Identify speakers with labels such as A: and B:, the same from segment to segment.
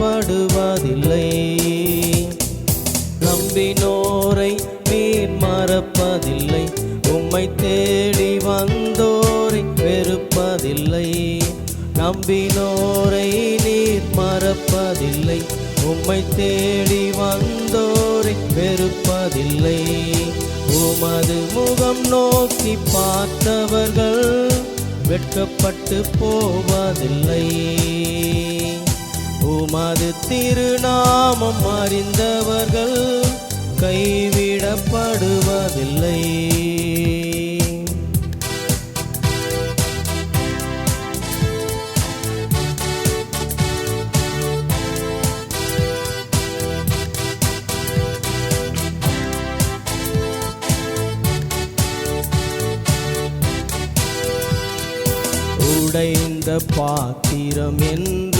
A: படுவதில்லை நம்பினோரை நீர் மறப்பதில்லை. உம்மை தேடி வந்தோரை வெறுப்பதில்லை. நம்பினோரை நீர் மறப்பதில்லை. உம்மை தேடி வந்தோரை வெறுப்பதில்லை. உமது முகம் நோக்கி பார்த்தவர்கள் வெட்கப்பட்டு போவதில்லை. திருநாமம் அறிந்தவர்கள் கைவிடப்படுவதில்லை. உடைந்த பாத்திரம் என்று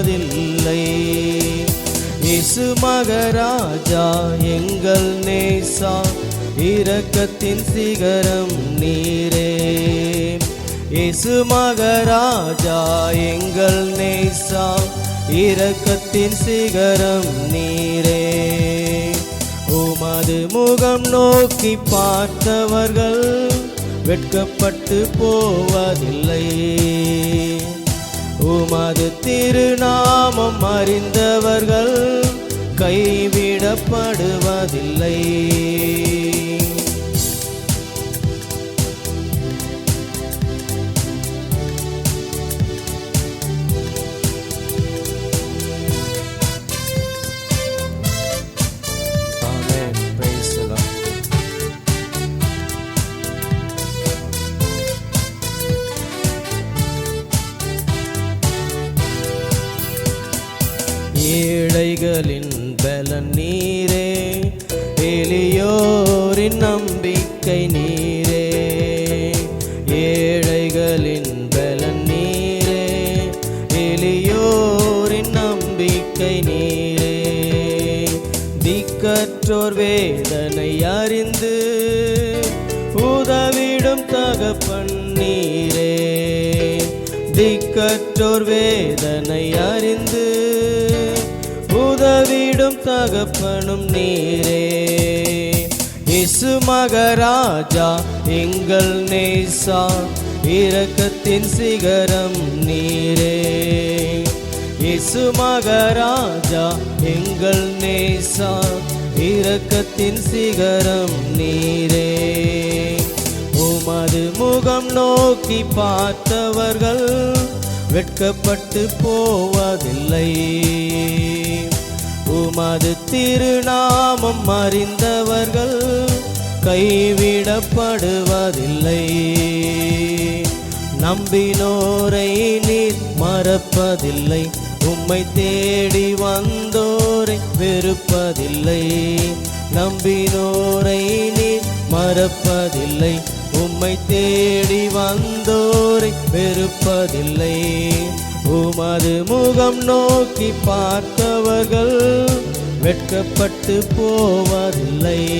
A: சொல்லுவதில்லை இசு மகராஜா எங்கள் நேசா இரக்கத்தின் சிகரம் நீரே. இசு மகராஜா எங்கள் நேசா இரக்கத்தின் சிகரம் நீரே. உமது முகம் நோக்கி பார்த்தவர்கள் வெட்கப்பட்டு போவதில்லை. உமது திருநாமம் அறிந்தவர்கள் கைவிடப்படுவதில்லை. ஏழைகளின் பலன் நீரே. எளியோரின் நம்பிக்கை நீரே. ஏழைகளின் பலன் நீரே. எளியோரின் நம்பிக்கை நீரே. திக்கற்றோர் வேதனை அறிந்து உதவிடும் தகப்பன் நீரே. திக்கற்றோர் வேதனை அறிந்து உதவிடும் தகப்பனும் நீரே. இசு மகராஜா எங்கள் நேசா இரக்கத்தின் சிகரம் நீரே. இசு மகராஜா எங்கள் நேசா இரக்கத்தின் சிகரம் நீரே. உமது முகம் நோக்கி பார்த்தவர்கள் வெட்கப்பட்டு போவதில்லை. உமது திருநாமம் அறிந்தவர்கள் கைவிடப்படுவதில்லை. நம்பினோரை நீர் மறப்பதில்லை. உம்மை தேடி வந்தோரை வெறுப்பதில்லை. நம்பினோரை நீர் மறப்பதில்லை. உம்மை தேடி வந்தோரை வெறுப்பதில்லை. உமது முகம் நோக்கி பார்த்தவர்கள் வெட்கப்பட்டு போவதில்லை.